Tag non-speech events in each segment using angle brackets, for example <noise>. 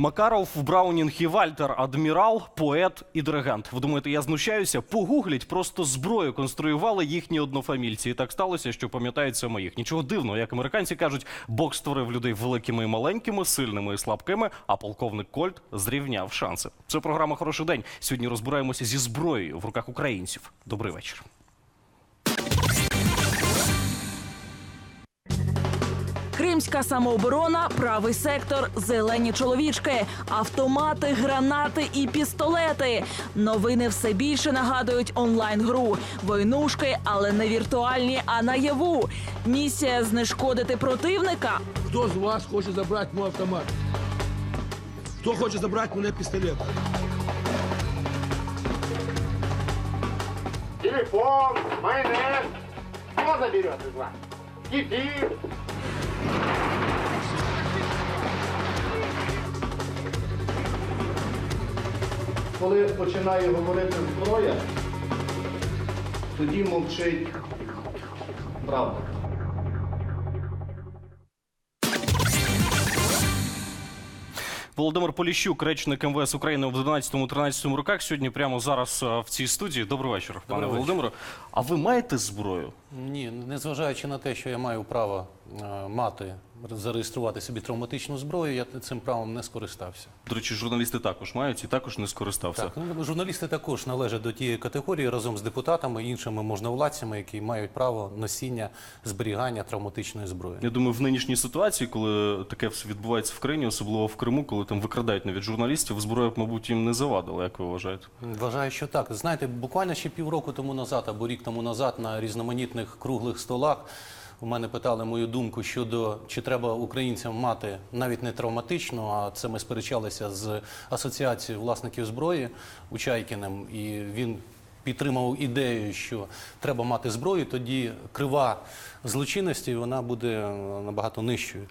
Макаров, Браунінг і Вальтер, адмірал, поет і диригент. Ви думаєте, я знущаюся? Погугліть, просто зброю конструювали їхні однофамільці. І так сталося, що пам'ятають саме їх. Нічого дивного, як американці кажуть, Бог створив людей великими і маленькими, сильними і слабкими, а полковник Кольт зрівняв шанси. Це програма Хороший день. Сьогодні розбираємося зі зброєю в руках українців. Добрий вечір. Кримська самооборона, правий сектор, зелені чоловічки, автомати, гранати і пістолети. Новини все більше нагадують онлайн-гру. Войнушки, але не віртуальні, а наяву. Місія знешкодити противника. Кто из вас хочет забрать мой автомат? Кто хочет забрать у меня пистолет? Телефон, майонез. Кто заберет из вас? Кефир. Коли починає говорити зброя, тоді мовчить правда. Володимир Поліщук, речник МВС України в 12-13 роках. Сьогодні прямо зараз е, в цій студії. Добрий вечір, пане вечір. Володимире. А ви маєте зброю? Ні, незважаючи на те, що я маю право е, мати, зареєструвати собі травматичну зброю, я цим правом не скористався. До речі, журналісти також мають і також не скористався. Так, ну, журналісти також належать до тієї категорії разом з депутатами і іншими можновладцями, які мають право носіння зберігання травматичної зброї. Я думаю, в нинішній ситуації, коли таке все відбувається в країні, особливо в Криму, коли там викрадають навіть журналістів, зброя мабуть, їм не завадила, як ви вважаєте? Вважаю, що так. Знаєте, буквально ще півроку тому назад або рік тому назад на різноманітних круглих столах у мене питали мою думку щодо чи треба українцям мати навіть не травматичну, а це ми сперечалися з асоціацією власників зброї Учайкіним, і він. Підтримав ідею, що треба мати зброю, тоді крива злочинності вона буде е, набагато нижчою.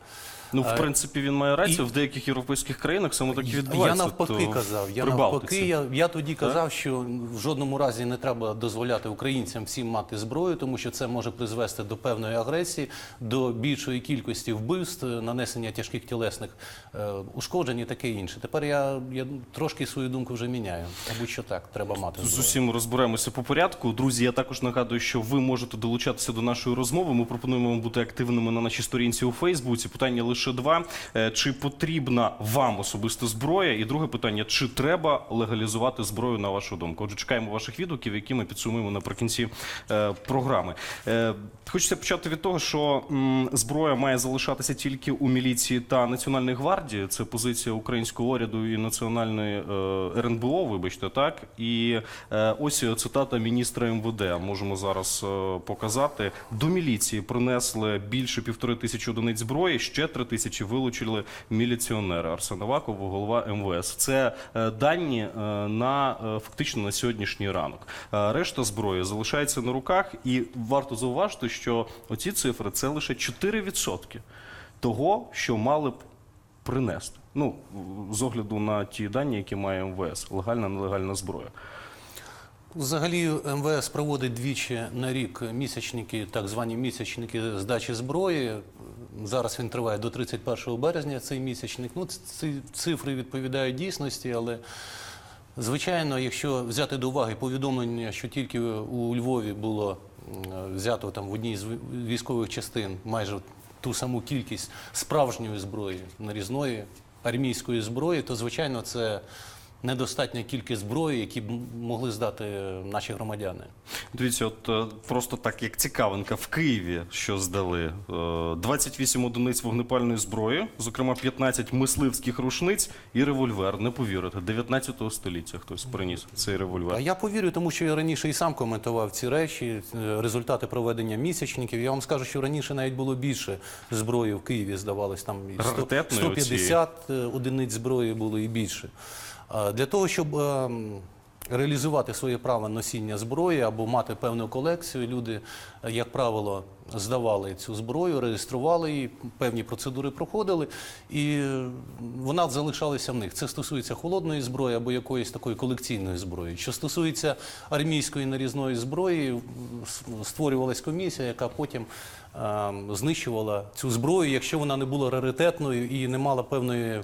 Ну, в принципі, він має рацію. В деяких європейських країнах саме так і Я навпаки То казав. Я навпаки, я, я тоді казав, що в жодному разі не треба дозволяти українцям всім мати зброю, тому що це може призвести до певної агресії, до більшої кількості вбивств, нанесення тяжких тілесних е, ушкоджень і таке інше. Тепер я, я трошки свою думку вже міняю. Мабуть, що так, треба мати З усім розберемося по порядку. Друзі, я також нагадую, що ви можете долучатися до нашої розмови. Ми пропонуємо вам бути активними на нашій сторінці у Фейсбуці. Питання лише два: Е, чи потрібна вам особисто зброя? І друге питання: чи треба легалізувати зброю на вашу думку? Отже, чекаємо ваших відгуків, які ми підсумуємо наприкінці е, програми. Е, хочеться почати від того, що зброя має залишатися тільки у міліції та національної гвардії. Це позиція українського уряду і національної РНБО, вибачте, так. І ось цитата міністра МВД. Можемо зараз показати. До міліції принесли більше півтори тисячі одиниць зброї, ще три тисячі вилучили міліціонери. Арсен Аваков, голова МВС. Це е, дані е, на е, фактично на сьогоднішній ранок. Решта зброї залишається на руках, і варто зауважити, що оці цифри це лише 4% того, що мали б принести. Ну, з огляду на ті дані, які має МВС, легальна, нелегальна зброя. Взагалі МВС проводить двічі на рік місячники, так звані місячники здачі зброї. Зараз він триває до 31 березня. Цей місячник. Ну, ці цифри відповідають дійсності, але звичайно, якщо взяти до уваги повідомлення, що тільки у Львові було взято там в одній з військових частин майже ту саму кількість справжньої зброї, нарізної армійської зброї, то звичайно це недостатня кількість зброї, які б могли здати наші громадяни. Дивіться, от е, просто так як цікавинка в Києві, що здали е, 28 одиниць вогнепальної зброї, зокрема 15 мисливських рушниць і револьвер. Не повірите, 19 століття хтось приніс цей револьвер. А я повірю, тому що я раніше і сам коментував ці речі, е, результати проведення місячників. Я вам скажу, що раніше навіть було більше зброї в Києві, здавалось, там і 100, Раритетної 150 е, одиниць зброї було і більше. Для того, щоб е, реалізувати своє право носіння зброї або мати певну колекцію, люди, е, як правило, здавали цю зброю, реєстрували її, певні процедури проходили, і е, вона залишалася в них. Це стосується холодної зброї або якоїсь такої колекційної зброї. Що стосується армійської нарізної зброї, створювалась комісія, яка потім знищувала цю зброю, якщо вона не була раритетною і не мала певної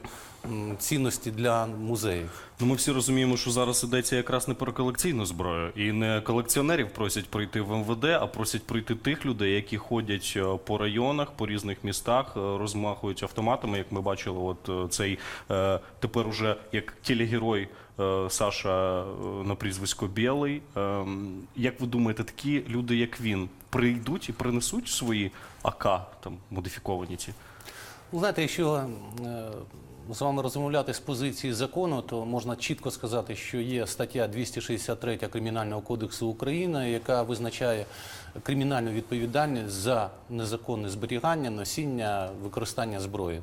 цінності для музеїв. Ну, ми всі розуміємо, що зараз йдеться якраз не про колекційну зброю, і не колекціонерів просять прийти в МВД, а просять прийти тих людей, які ходять е, по районах, по різних містах, е, розмахують автоматами. Як ми бачили, от е, цей тепер уже як телегерой Саша на прізвисько Білий. Ем, Як ви думаєте, такі люди, як він, прийдуть і принесуть свої АК там модифіковані ці? Ну, знаєте, якщо е, з вами розмовляти з позиції закону, то можна чітко сказати, що є стаття 263 Кримінального кодексу України, яка визначає кримінальну відповідальність за незаконне зберігання, носіння, використання зброї.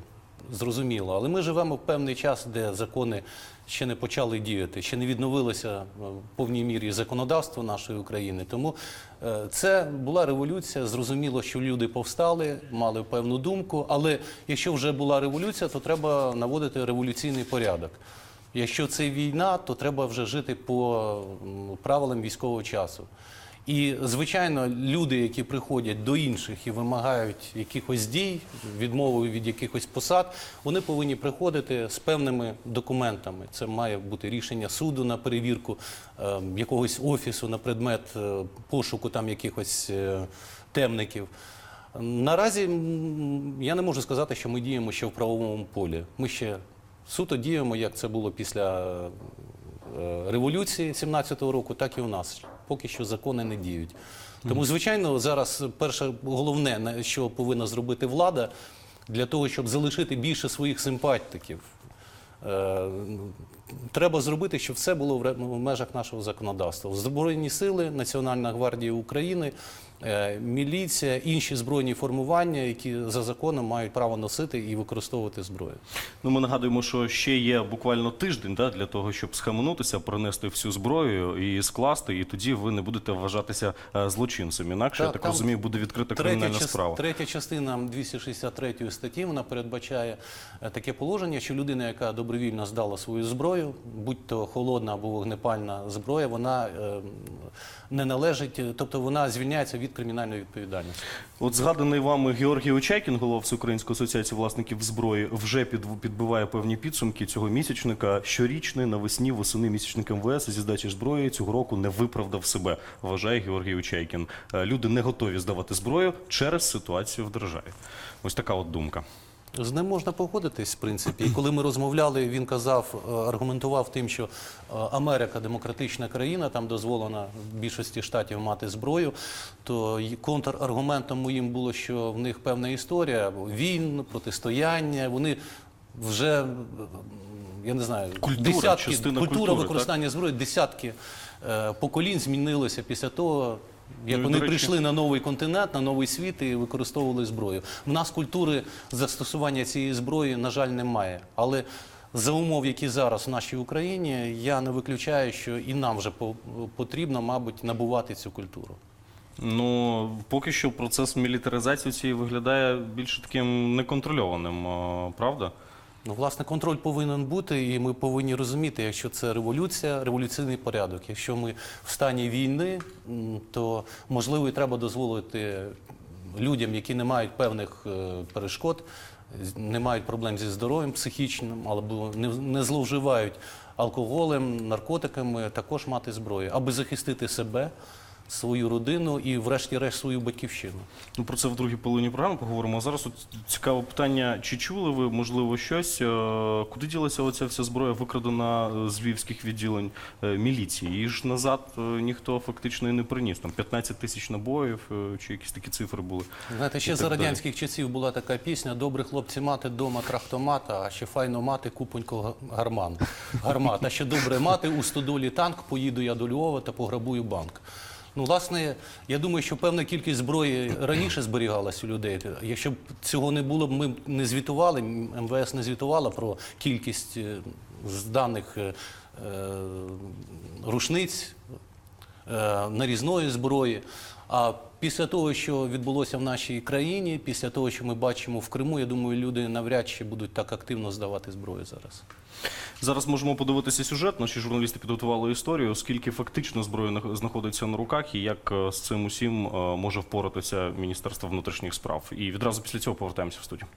Зрозуміло, але ми живемо в певний час, де закони ще не почали діяти, ще не відновилося е, в повній мірі законодавство нашої України. Тому е, це була революція. Зрозуміло, що люди повстали, мали певну думку. Але якщо вже була революція, то треба наводити революційний порядок. Якщо це війна, то треба вже жити по правилам військового часу. І, звичайно, люди, які приходять до інших і вимагають якихось дій, відмови від якихось посад, вони повинні приходити з певними документами. Це має бути рішення суду на перевірку е, якогось офісу на предмет е, пошуку там якихось е, темників. Наразі я не можу сказати, що ми діємо ще в правовому полі. Ми ще суто діємо, як це було після е, революції 17-го року, так і у нас. Поки що закони не діють. Тому, звичайно, зараз перше головне, що повинна зробити влада, для того, щоб залишити більше своїх симпатиків. Е, Треба зробити, щоб все було в межах нашого законодавства. Збройні сили, Національна гвардія України, міліція, інші збройні формування, які за законом мають право носити і використовувати зброю. Ну, ми нагадуємо, що ще є буквально тиждень да, для того, щоб схаменутися, принести всю зброю і скласти, і тоді ви не будете вважатися е, злочинцем. Інакше, я так розумію, буде відкрита кримінальна част- справа. третя частина 263 статті вона передбачає е, таке положення, що людина, яка добровільно здала свою зброю, будь то холодна або вогнепальна зброя, вона е, не належить, е, тобто вона звільняється від кримінальної відповідальності. От згаданий вами Георгій Очайкін, голова Всеукраїнської асоціації власників зброї, вже під, підбиває певні підсумки цього місячника. Щорічний навесні восени місячник МВС зі здачі зброї цього року не виправдав себе, вважає Георгій Очайкін. Е, Люди не готові здавати зброю через ситуацію в державі. Ось така от думка. З ним можна погодитись, в принципі. І коли ми розмовляли, він казав, е, аргументував тим, що е, Америка демократична країна, там дозволено в більшості штатів мати зброю. То контраргументом моїм було, що в них певна історія війн, протистояння. Вони вже е, я не знаю, Культура, десятки культура культури, використання зброї, десятки е, поколінь змінилося після того. Як Ну, вони речі- прийшли на новий континент, на новий світ і використовували зброю. В нас культури застосування цієї зброї, на жаль, немає. Але за умов, які зараз в нашій Україні, я не виключаю, що і нам вже потрібно, мабуть, набувати цю культуру. Ну, поки що процес мілітаризації цієї виглядає більше таким неконтрольованим, правда? Ну, власне, контроль повинен бути, і ми повинні розуміти, якщо це революція, революційний порядок. Якщо ми в стані війни, то можливо і треба дозволити людям, які не мають певних е, перешкод, не мають проблем зі здоров'ям психічним, або не, не зловживають алкоголем, наркотиками, також мати зброю, аби захистити себе, свою родину і, врешті-решт, свою батьківщину. Ну, про це в другій половині програми поговоримо. А зараз от цікаве питання: чи чули ви, можливо, щось? е, Куди ділася оця вся зброя, викрадена е, з львівських відділень е, міліції? Її ж назад ніхто фактично і не приніс. Там 15 тисяч набоїв, чи якісь такі цифри були. Знаєте, ще за радянських часів була така пісня Добрі хлопці мати дома трахтомата, а ще файно мати купонько га- гарман. Гармат. А ще добре мати у стодолі танк, поїду я до Львова та пограбую банк. Ну, власне, я думаю, що певна кількість зброї раніше зберігалась у людей. Якщо б цього не було, ми б не звітували, МВС не звітувала про кількість е, зданих е, е, рушниць, нарізної зброї. А після того, що відбулося в нашій країні, після того, що ми бачимо в Криму, я думаю, люди навряд чи будуть так активно здавати зброю зараз. Зараз можемо подивитися сюжет. Наші журналісти підготували історію, оскільки фактично зброя нах- знаходиться на руках, і як е, з цим усім е, може впоратися Міністерство внутрішніх справ. І відразу після цього повертаємося в студію.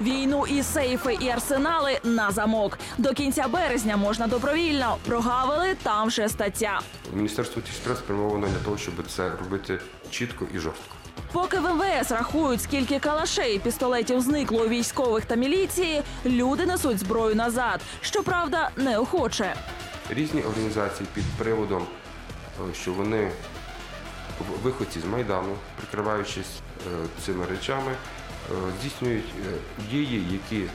Війну і сейфи, і арсенали на замок. До кінця березня можна добровільно. Прогавили там вже стаття. Міністерство справ спрямовано для того, щоб це робити чітко і жорстко. Поки в МВС рахують, скільки калашей і пістолетів зникло у військових та міліції, люди несуть зброю назад. Щоправда, неохоче. Різні організації під приводом, е, що вони виходці з Майдану, прикриваючись е, цими речами, здійснюють е, дії, які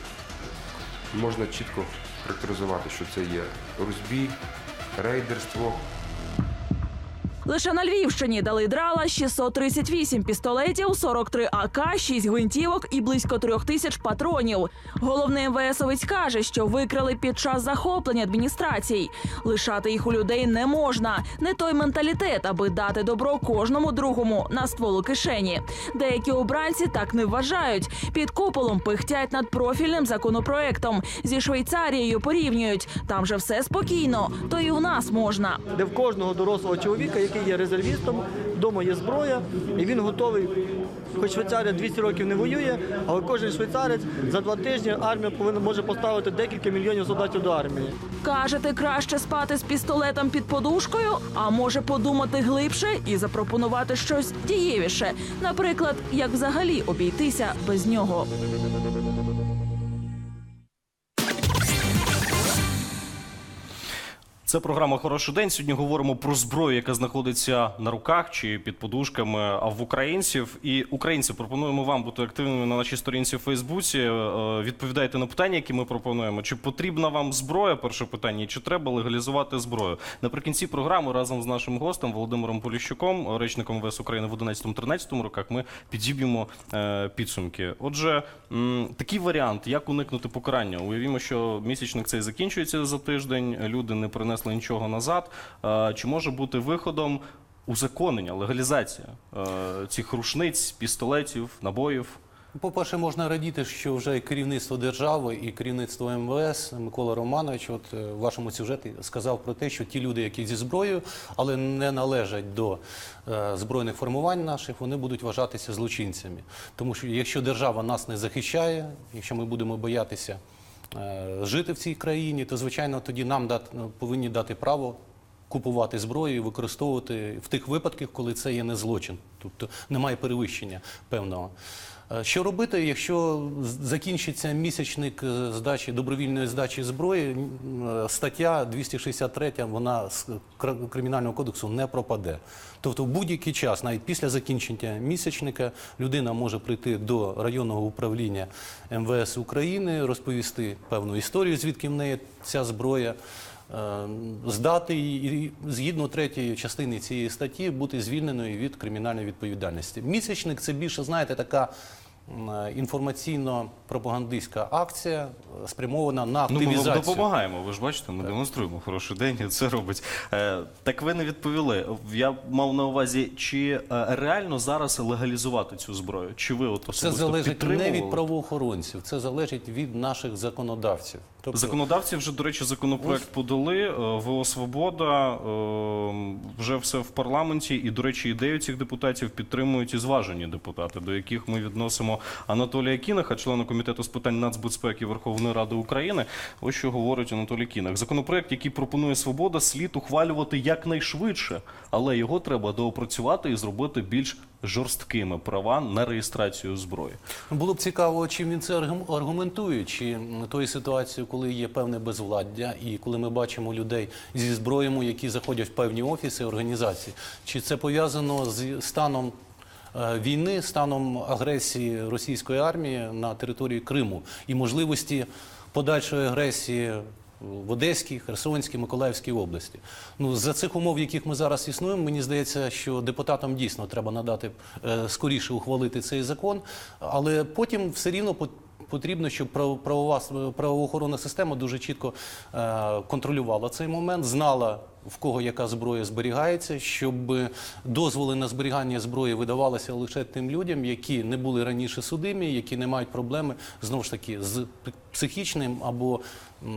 можна чітко характеризувати, що це є розбій, рейдерство, Лише на Львівщині дали драла 638 пістолетів, 43 АК, 6 гвинтівок і близько трьох тисяч патронів. Головний МВСовець каже, що викрали під час захоплення адміністрацій. Лишати їх у людей не можна. Не той менталітет, аби дати добро кожному другому на ствол у кишені. Деякі обранці так не вважають. Під куполом пихтять над профільним законопроектом. Зі Швейцарією порівнюють. Там же все спокійно, то і у нас можна. де в кожного дорослого чоловіка, який є резервістом, вдома є зброя, і він готовий. Хоч Швейцарія 200 років не воює, але кожен швейцарець за два тижні армія повинна може поставити декілька мільйонів солдатів до армії. Кажете, краще спати з пістолетом під подушкою, а може подумати глибше і запропонувати щось дієвіше. Наприклад, як взагалі обійтися без нього. Це програма Хороший день. Сьогодні говоримо про зброю, яка знаходиться на руках чи під подушками а в українців. І українці пропонуємо вам бути активними на нашій сторінці в Фейсбуці. Е, Відповідайте на питання, які ми пропонуємо. Чи потрібна вам зброя? Перше питання, чи треба легалізувати зброю? Наприкінці програми разом з нашим гостем Володимиром Поліщуком, речником ВС України в 11-13 роках, ми підіб'ємо е, підсумки. Отже, такий варіант, як уникнути покарання. Уявімо, що місячник цей закінчується за тиждень, люди не принесли нічого назад. Е, Чи може бути виходом узаконення, легалізація е, цих рушниць, пістолетів, набоїв? По-перше, можна радіти, що вже керівництво держави, і керівництво МВС Микола Романович, от е, в вашому сюжеті сказав про те, що ті люди, які зі зброєю, але не належать до е, збройних формувань наших, вони будуть вважатися злочинцями. Тому що якщо держава нас не захищає, якщо ми будемо боятися жити в цій країні, то звичайно тоді нам дат, ну, повинні дати право купувати зброю і використовувати в тих випадках, коли це є не злочин, тобто немає перевищення певного. Е, Що робити, якщо закінчиться місячник е, здачі добровільної здачі зброї? е, Стаття 263, вона з Кр- кримінального кодексу не пропаде. Тобто, в будь-який час, навіть після закінчення місячника, людина може прийти до районного управління МВС України, розповісти певну історію, звідки в неї ця зброя здати і згідно третьої частини цієї статті бути звільненою від кримінальної відповідальності. Місячник це більше, знаєте, така інформаційно-пропагандистська акція, е, спрямована на Ну, ми вам допомагаємо. Ви ж бачите, ми демонструємо хороший день, і <laughs> це робить. Е, так ви не відповіли. Я мав на увазі, чи е, реально зараз легалізувати цю зброю? Чи ви от Це залежить не від правоохоронців, це залежить від наших законодавців. Тобто, Законодавці вже, до речі, законопроект подали. е, ВО Свобода е, вже все в парламенті. І, до речі, ідею цих депутатів підтримують і зважені депутати, до яких ми відносимо Анатолія Кінаха, члена комітету з питань нацбезпеки Верховної Ради України. Ось що говорить Анатолій Кінах. Законопроект, який пропонує свобода, слід ухвалювати якнайшвидше, але його треба доопрацювати і зробити більш жорсткими права на реєстрацію зброї. Було б цікаво, чим він це аргум- аргументує, чи м, тої ситуації, коли є певне безвладдя, і коли ми бачимо людей зі зброями, які заходять в певні офіси організації, чи це пов'язано з станом е, війни, станом агресії російської армії на території Криму і можливості подальшої агресії в Одеській, Херсонській, Миколаївській області. Ну за цих умов, в яких ми зараз існуємо, мені здається, що депутатам дійсно треба надати е, скоріше ухвалити цей закон, але потім все рівно по- Потрібно, щоб прав- правова правоохоронна система дуже чітко е, контролювала цей момент, знала в кого яка зброя зберігається, щоб дозволи на зберігання зброї видавалися лише тим людям, які не були раніше судимі, які не мають проблеми знову ж таки з психічним або е,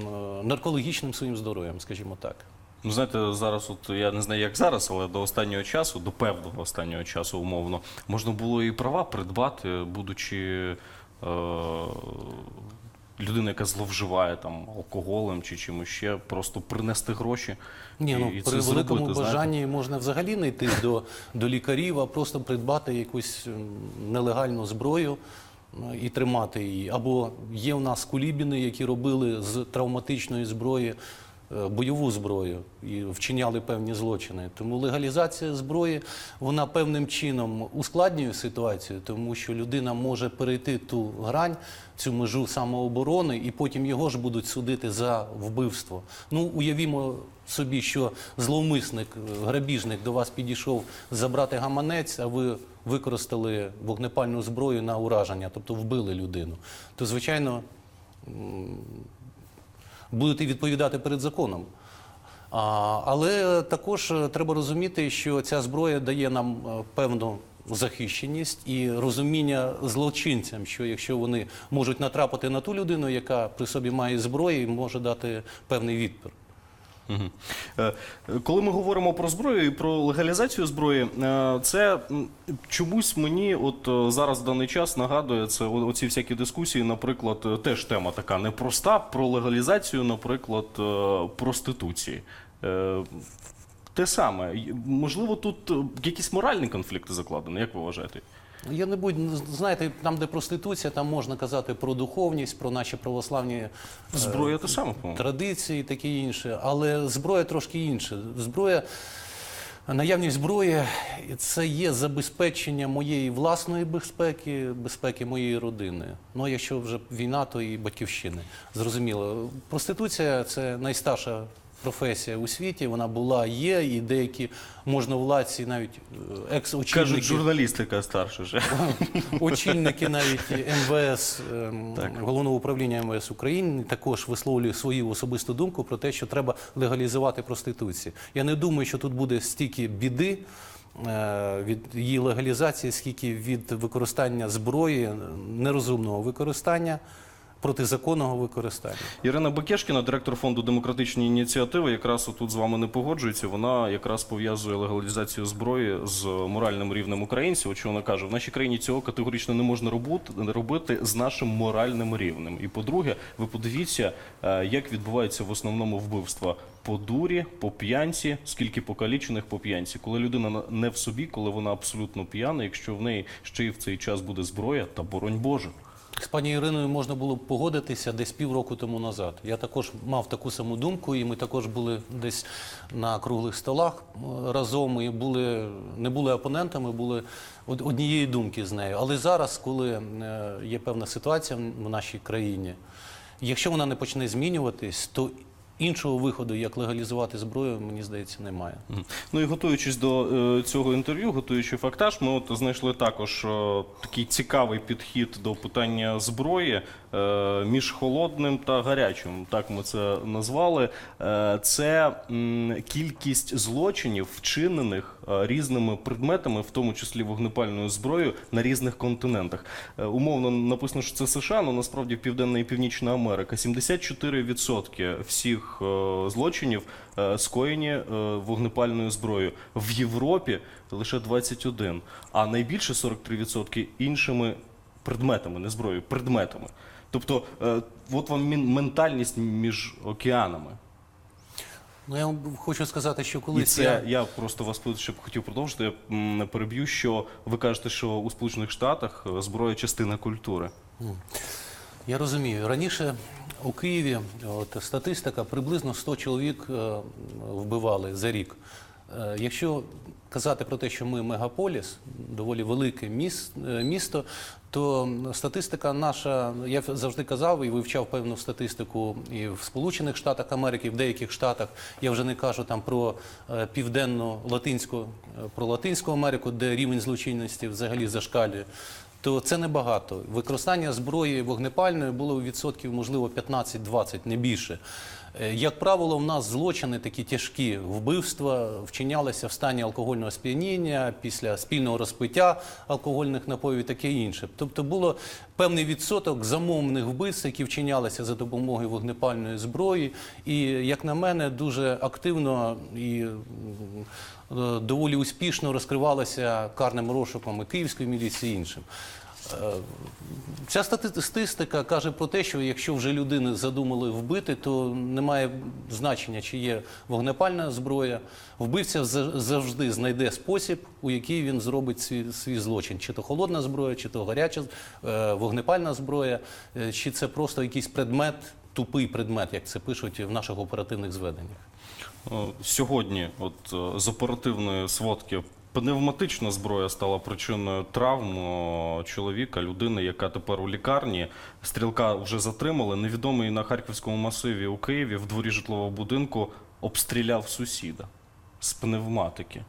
наркологічним своїм здоров'ям, скажімо так. Ну, знаєте, зараз, от я не знаю, як зараз, але до останнього часу, до певного останнього часу, умовно, можна було і права придбати, будучи е, людиною, яка зловживає там алкоголем чи чимось ще, просто принести гроші. Ні, і, ну і при великому зробити, знаєте. бажанні можна взагалі не йти до, до лікарів, а просто придбати якусь нелегальну зброю ну, і тримати її. Або є в нас кулібіни, які робили з травматичної зброї бойову зброю і вчиняли певні злочини. Тому легалізація зброї вона певним чином ускладнює ситуацію, тому що людина може перейти ту грань, цю межу самооборони, і потім його ж будуть судити за вбивство. Ну уявімо собі, що зловмисник, е, грабіжник до вас підійшов забрати гаманець, а ви використали вогнепальну зброю на ураження, тобто вбили людину. То звичайно будете відповідати перед законом. Але також е, треба розуміти, що ця зброя дає нам е, певну захищеність і розуміння злочинцям, що якщо вони можуть натрапити на ту людину, яка при собі має зброю, може дати певний відпір. Е, Коли ми говоримо про зброю і про легалізацію зброї, е, це чомусь мені от е, зараз в даний час нагадує це оці всякі дискусії, наприклад, теж тема така непроста про легалізацію, наприклад, проституції. Те саме, можливо, тут якісь моральні конфлікти закладені, як ви вважаєте? Я не будь знаєте, там, де проституція, там можна казати про духовність, про наші православні е, Зброя те саме, традиції, таке інше. Але зброя трошки інше. Зброя, наявність зброї це є забезпечення моєї власної безпеки, безпеки моєї родини. Ну а якщо вже війна, то і батьківщини. Зрозуміло. Проституція це найстарша. Професія у світі вона була, є, і деякі можновладці, навіть е, екс-очільники Кажуть, журналістика старша вже. <laughs> очільники навіть МВС, ем, Так. головного управління МВС України також висловлює свою особисту думку про те, що треба легалізувати проституцію. Я не думаю, що тут буде стільки біди. е, Від її легалізації, скільки від використання зброї, нерозумного використання, протизаконного використання. Ірина Бекешкіна, директор фонду демократичні ініціативи, якраз отут з вами не погоджується. Вона якраз пов'язує легалізацію зброї з моральним рівнем українців. От вона каже, в нашій країні цього категорично не можна робити з нашим моральним рівнем. І по-друге, ви подивіться, е, як відбуваються в основному вбивства. По дурі, по п'янці, скільки покалічених по п'янці. Коли людина не в собі, коли вона абсолютно п'яна, якщо в неї ще й в цей час буде зброя, та боронь Боже. З пані Іриною можна було б погодитися десь півроку тому назад. Я також мав таку саму думку, і ми також були десь на круглих столах е, разом. І були не були опонентами, були однієї думки з нею. Але зараз, коли е, є певна ситуація в нашій країні, якщо вона не почне змінюватись, то іншого виходу, як легалізувати зброю, мені здається, немає. Ну і готуючись до е, цього інтерв'ю, готуючи фактаж, ми от знайшли також е, такий цікавий підхід до питання зброї е, між холодним та гарячим. Так ми це назвали. Е, це м, кількість злочинів, вчинених різними предметами, в тому числі вогнепальною зброєю, на різних континентах. Е, умовно написано, що це США, але насправді Південна і Північна Америка. 74% всіх е, злочинів е, скоєні е, вогнепальною зброєю. В Європі лише 21, а найбільше 43% іншими предметами, не зброєю, предметами. Тобто, е, от вам ментальність між океанами. Ну я вам хочу сказати, що І колись це я... я просто вас тут ще б хотів продовжити. Я м, переб'ю, що ви кажете, що у Сполучених Штатах е, зброя частина культури. Я розумію. Раніше у Києві от, статистика приблизно 100 чоловік е, вбивали за рік. Е, якщо казати про те, що ми мегаполіс, доволі велике е, місто, то статистика наша, я завжди казав і вивчав певну статистику і в Сполучених Штатах Америки, і в деяких штатах. Я вже не кажу там про е, південно-латинську, е, про Латинську Америку, де рівень злочинності взагалі зашкалює. То це небагато. Використання зброї вогнепальної було відсотків, можливо, 15-20, не більше. Е, Як правило, в нас злочини такі тяжкі вбивства вчинялися в стані алкогольного сп'яніння після спільного розпиття алкогольних напоїв і таке інше. Тобто було певний відсоток замовних вбивств, які вчинялися за допомогою вогнепальної зброї. І, як на мене, дуже активно і доволі успішно розкривалися карним розшуком і київської міліції і іншим. Е, Ця статистика каже про те, що якщо вже людину задумали вбити, то немає значення, чи є вогнепальна зброя. Вбивця за- завжди знайде спосіб, у який він зробить свій, свій злочин. Чи то холодна зброя, чи то гаряча е, вогнепальна зброя, е, чи це просто якийсь предмет, тупий предмет, як це пишуть в наших оперативних зведеннях. Е, Сьогодні, от е, з оперативної сводки, пневматична зброя стала причиною травм е, чоловіка, людини, яка тепер у лікарні. Стрілка вже затримали. Невідомий на харківському масиві у Києві в дворі житлового будинку обстріляв сусіда з пневматики.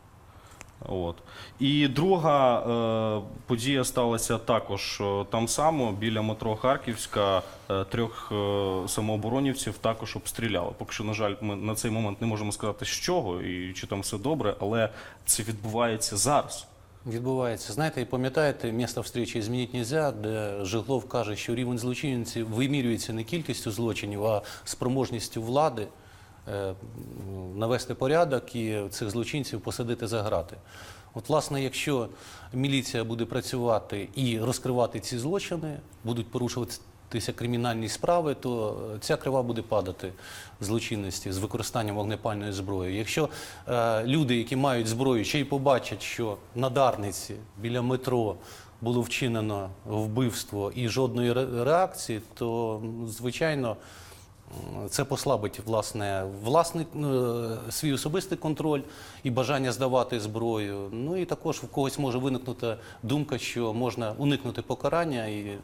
От. І друга е, подія сталася також е, там само, біля метро Харківська. Е, трьох е, самооборонівців також обстріляли. Поки що, на жаль, ми на цей момент не можемо сказати, з чого і чи там все добре, але це відбувається зараз. Відбувається. Знаєте, і пам'ятаєте, місто встречі змінити нельзя, де Жиглов каже, що рівень злочинців вимірюється не кількістю злочинів, а спроможністю влади навести порядок і цих злочинців посадити за грати. От, власне, якщо міліція буде працювати і розкривати ці злочини, будуть порушуватися кримінальні справи, то е, ця крива буде падати злочинності з використанням вогнепальної зброї. Якщо е, люди, які мають зброю, ще й побачать, що на Дарниці біля метро було вчинено вбивство і жодної реакції, то звичайно. Це послабить власне власний е, свій особистий контроль і бажання здавати зброю. Ну і також в когось може виникнути думка, що можна уникнути покарання і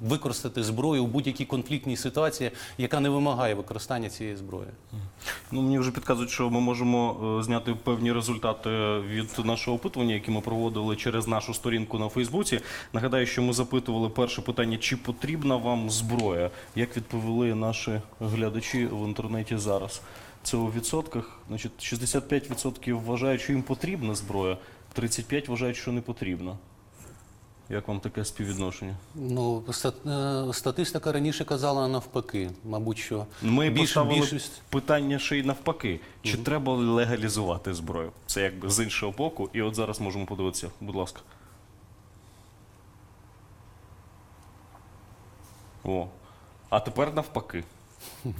використати зброю у будь-якій конфліктній ситуації, яка не вимагає використання цієї зброї. Ну, мені вже підказують, що ми можемо е, зняти певні результати від нашого опитування, які ми проводили через нашу сторінку на Фейсбуці. Нагадаю, що ми запитували перше питання: чи потрібна вам зброя? Як відповіли наші глядачі в інтернеті зараз? Це у відсотках. Значить, 65% вважають, що їм потрібна зброя, 35% вважають, що не потрібна. Як вам таке співвідношення? Ну, е, статистика раніше казала навпаки. Мабуть, що Ми більш- поставили більшість. питання ще й навпаки. Чи треба легалізувати зброю? Це якби з іншого боку. І от зараз можемо подивитися. Будь ласка. О. А тепер навпаки. <laughs>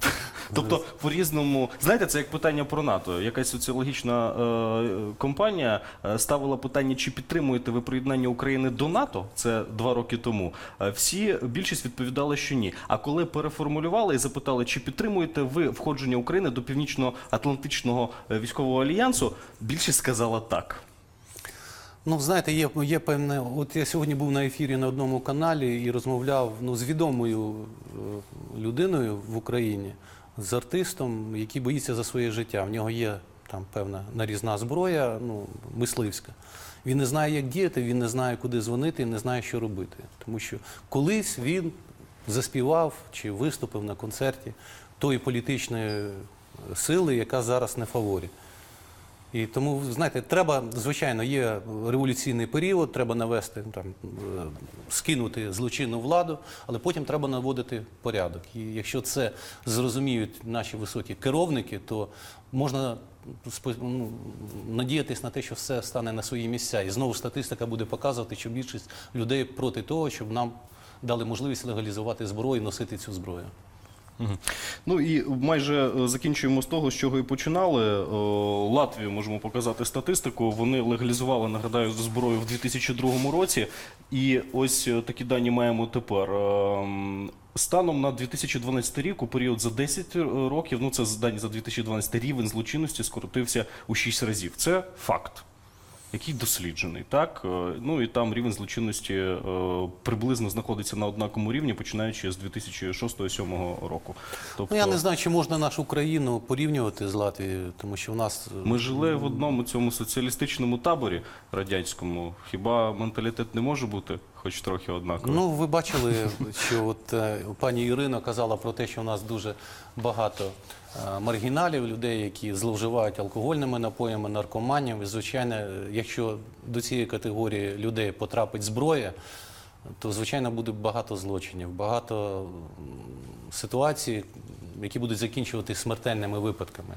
Тобто, по-різному, знаєте, це як питання про НАТО. Якась соціологічна е, компанія е, ставила питання, чи підтримуєте ви приєднання України до НАТО? Це два роки тому. Е, всі більшість відповідали, що ні. А коли переформулювали і запитали, чи підтримуєте ви входження України до Північно-Атлантичного е, військового альянсу, більшість сказала так. Ну, знаєте, є, є певне. От я сьогодні був на ефірі на одному каналі і розмовляв ну, з відомою людиною в Україні, з артистом, який боїться за своє життя. В нього є там певна нарізна зброя, ну, мисливська. Він не знає, як діяти, він не знає, куди дзвонити, і не знає, що робити. Тому що колись він заспівав чи виступив на концерті тої політичної сили, яка зараз не фаворі. І тому, знаєте, треба, звичайно, є революційний період, треба навести там, е, скинути злочинну владу, але потім треба наводити порядок. І якщо це зрозуміють наші високі керовники, то можна ну, надіятись на те, що все стане на свої місця. І знову статистика буде показувати, що більшість людей проти того, щоб нам дали можливість легалізувати зброю і носити цю зброю. Ну і майже е, закінчуємо з того, з чого і починали. Е, Латвію можемо показати статистику. Вони легалізували, нагадаю, зброю в 2002 році. І ось е, такі дані маємо тепер. Станом на 2012 рік, у період за 10 років, ну це дані за 2012 рівень злочинності скоротився у 6 разів. Це факт. Який досліджений, так Е, ну і там рівень злочинності е, приблизно знаходиться на однаковому рівні, починаючи з 2006-2007 року. Тобто Ну, я не знаю, чи можна нашу країну порівнювати з Латвією, тому що в нас е, ми жили в одному цьому соціалістичному таборі радянському. Хіба менталітет не може бути хоч трохи однаково. Ну, ви бачили, що от пані Ірина казала про те, що у нас дуже багато маргіналів, людей, які зловживають алкогольними напоями, наркоманів. І, звичайно, е, якщо до цієї категорії людей потрапить зброя, то звичайно буде багато злочинів, багато ситуацій, які будуть закінчуватися смертельними випадками.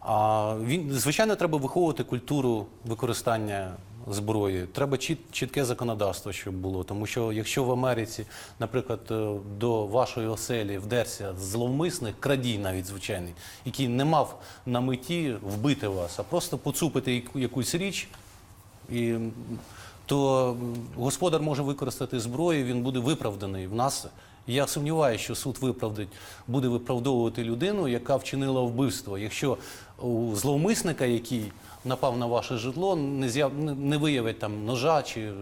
А він, звичайно, треба виховувати культуру використання зброї. Треба чіт, чітке законодавство, щоб було. Тому що якщо в Америці, наприклад, е, до вашої оселі вдерся зловмисник, крадій навіть звичайний, який не мав на меті вбити вас, а просто поцупити яку- якусь річ, і, то господар може використати зброю, він буде виправданий в нас. Я сумніваюся, що суд виправдить, буде виправдовувати людину, яка вчинила вбивство. Якщо у зловмисника, який напав на ваше житло, не, з'яв, не- виявить там ножа чи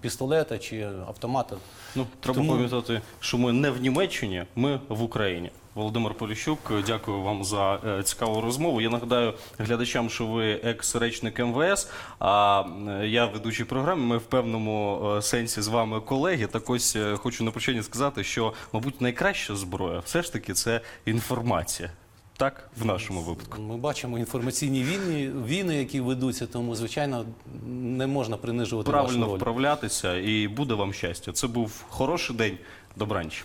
пістолета чи автомата. Ну, треба Тому- пам'ятати, що ми не в Німеччині, ми в Україні. Володимир Поліщук, дякую вам за е, цікаву розмову. Я нагадаю глядачам, що ви екс-речник МВС. А е, я ведучий програми. Ми в певному е, сенсі з вами колеги. Так ось хочу на прощання сказати, що, мабуть, найкраща зброя все ж таки це інформація. Так, в нашому випадку. Ми бачимо інформаційні війни, війни, які ведуться, тому звичайно не можна принижувати нашу Правильно роль. вправлятися і буде вам щастя. Це був хороший день. Добранч.